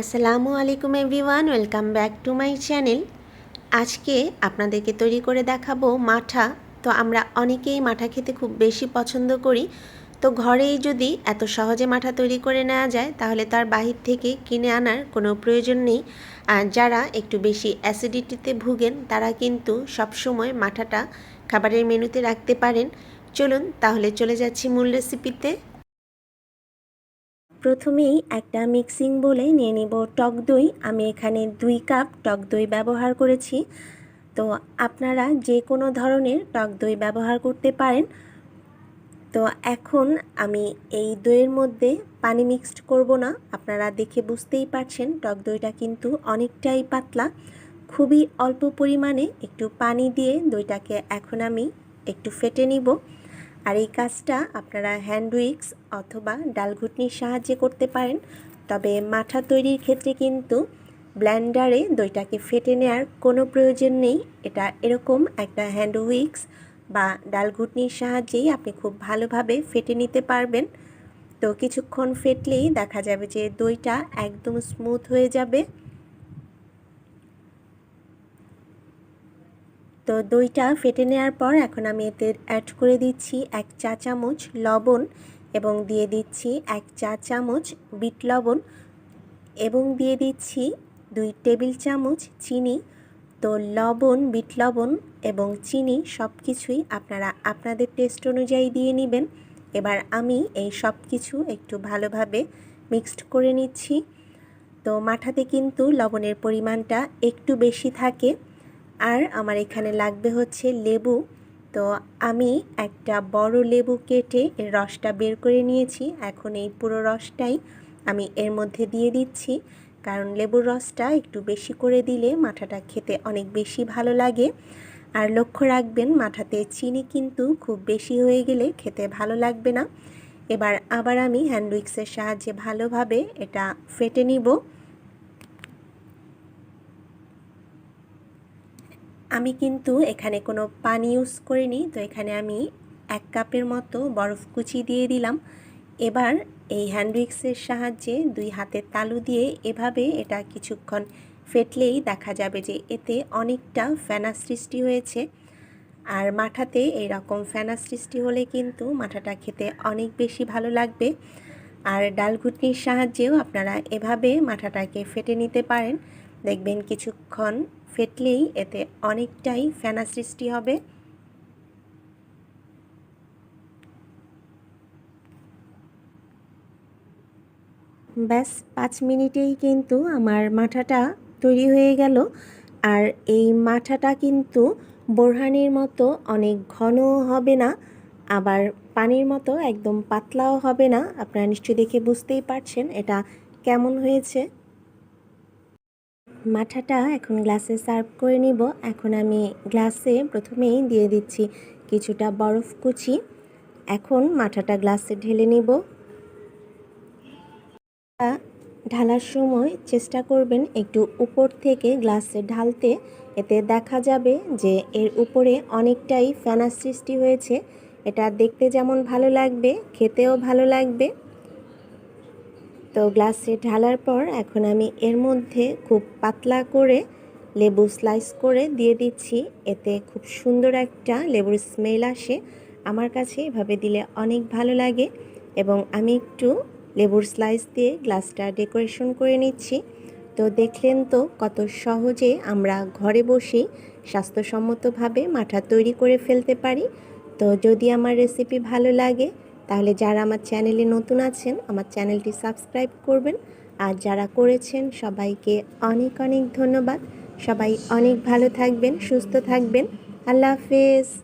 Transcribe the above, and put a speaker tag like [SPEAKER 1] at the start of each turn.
[SPEAKER 1] আসসালামু আলাইকুম everyone, welcome back to my channel. আজকে আপনাদেরকে তৈরি করে দেখাবো মাঠা। তো আমরা অনেকেই মাঠা খেতে খুব বেশি পছন্দ করি। তো ঘরেই যদি এত সহজে মাঠা তৈরি করে নেওয়া যায়, তাহলে তার বাহির থেকে কিনে আনার কোনো প্রয়োজন নেই। আর যারা একটু বেশি অ্যাসিডিটিতে ভুগেন, তারা কিন্তু সবসময় মাঠাটা খাবারের মেনুতে রাখতে পারেন। চলুন তাহলে চলে যাচ্ছি মূল রেসিপিতে প্রথমেই একটা মিক্সিং বলে নিয়ে নিব টক দই। আমি এখানে দুই কাপ টক দই ব্যবহার করেছি। তো আপনারা যে কোনো ধরনের টক দই ব্যবহার করতে পারেন। তো এখন আমি এই দইয়ের মধ্যে পানি মিক্সড করব না। আপনারা দেখে বুঝতেই পারছেন টক দইটা কিন্তু অনেকটাই পাতলা। খুবই অল্প পরিমাণে একটু পানি দিয়ে দইটাকে এখন আমি একটু ফেটে নিব। আর এই কাজটা আপনারা হ্যান্ড উইক্স অথবা ডাল ঘুটনির সাহায্যে করতে পারেন। তবে মাঠা তৈরির ক্ষেত্রে কিন্তু ব্ল্যান্ডারে দইটাকে ফেটে নেওয়ার কোনো প্রয়োজন নেই। এটা এরকম একটা হ্যান্ড উইক্স বা ডাল ঘুটনির সাহায্যেই আপনি খুব ভালোভাবে ফেটে নিতে পারবেন। তো কিছুক্ষণ ফেটলেই দেখা যাবে যে দইটা একদম স্মুথ হয়ে যাবে। তো দইটা ফেটে নেওয়ার পর এখন আমি এতে অ্যাড করে দিচ্ছি এক চা চামচ লবণ এবং দিয়ে দিচ্ছি এক চা চামচ বিট লবণ এবং দিয়ে দিচ্ছি দুই টেবিল চামচ চিনি। তো লবণ, বিট লবণ এবং চিনি সব কিছুই আপনারা আপনাদের টেস্ট অনুযায়ী দিয়ে নেবেন। এবার আমি এই সব কিছু একটু ভালোভাবে মিক্সড করে নিচ্ছি। তো মাঠাতে কিন্তু লবণের পরিমাণটা একটু বেশি থাকে। আর আমার এখানে লাগবে হচ্ছে লেবু। তো আমি একটা বড় লেবু কেটে এর রসটা বের করে নিয়েছি। এখন এই পুরো রসটাই আমি এর মধ্যে দিয়ে দিচ্ছি। কারণ লেবুর রসটা একটু বেশি করে দিলে মাঠাটা খেতে অনেক বেশি ভালো লাগে। আর লক্ষ্য রাখবেন মাঠাতে চিনি কিন্তু খুব বেশি হয়ে গেলে খেতে ভালো লাগবে না। এবার আবার আমি হ্যান্ড উইক্সের সাহায্যে ভালোভাবে এটা ফেটে নিব। আমি কিন্তু এখানে কোনো পানি ইউজ করিনি, তো এখানে আমি এক কাপের মতো বরফ কুচি দিয়ে দিলাম। এবার এই হ্যান্ড উইক্সের সাহায্যে দুই হাতের তালু দিয়ে এভাবে এটা কিছুক্ষণ ফেটলেই দেখা যাবে যে এতে অনেকটা ফেনা সৃষ্টি হয়েছে। আর মাঠাতে এইরকম ফেনা সৃষ্টি হলে কিন্তু মাঠাটা খেতে অনেক বেশি ভালো লাগবে। আর ডালঘুটনির সাহায্যেও আপনারা এভাবে মাঠাটাকে ফেটে নিতে পারেন। দেখবেন কিছুক্ষণ ফেটলেই এতে অনেকটাই ফেনা সৃষ্টি হবে। ব্যাস, পাঁচ মিনিটেই কিন্তু আমার মাঠাটা তৈরি হয়ে গেল। আর এই মাঠাটা কিন্তু বোরহানির মতো অনেক ঘন হবে না, আবার পানির মতো একদম পাতলাও হবে না। আপনারা নিশ্চয়ই দেখে বুঝতেই পারছেন এটা কেমন হয়েছে। মাঠাটা এখন গ্লাসে সার্ভ করে নিব। এখন আমি গ্লাসে প্রথমেই দিয়ে দিচ্ছি কিছুটা বরফ কুচি। এখন মাঠাটা গ্লাসে ঢেলে নিব। ঢালার সময় চেষ্টা করবেন একটু উপর থেকে গ্লাসে ঢালতে। এতে দেখা যাবে যে এর উপরে অনেকটাই ফেনা সৃষ্টি হয়েছে। এটা দেখতে যেমন ভালো লাগবে, খেতেও ভালো লাগবে। তো গ্লাসে ঢালার পর এখন আমি এর মধ্যে খুব পাতলা করে লেবু স্লাইস করে দিয়ে দিচ্ছি। এতে খুব সুন্দর একটা লেবুর স্মেল আসে। আমার কাছে এভাবে দিলে অনেক ভালো লাগে এবং আমি একটু লেবুর স্লাইস দিয়ে গ্লাসটা ডেকোরেশন করে নিচ্ছি। তো দেখলেন তো কত সহজে আমরা ঘরে বসেই স্বাস্থ্যসম্মতভাবে মাঠা তৈরি করে ফেলতে পারি। তো যদি আমার রেসিপি ভালো লাগে তাহলে যারা আমার চ্যানেলে নতুন আছেন, আমার চ্যানেলটি সাবস্ক্রাইব করবেন। আর যারা করেছেন, সবাইকে অনেক অনেক ধন্যবাদ। সবাই অনেক ভালো থাকবেন, সুস্থ থাকবেন। আল্লাহ হাফেজ।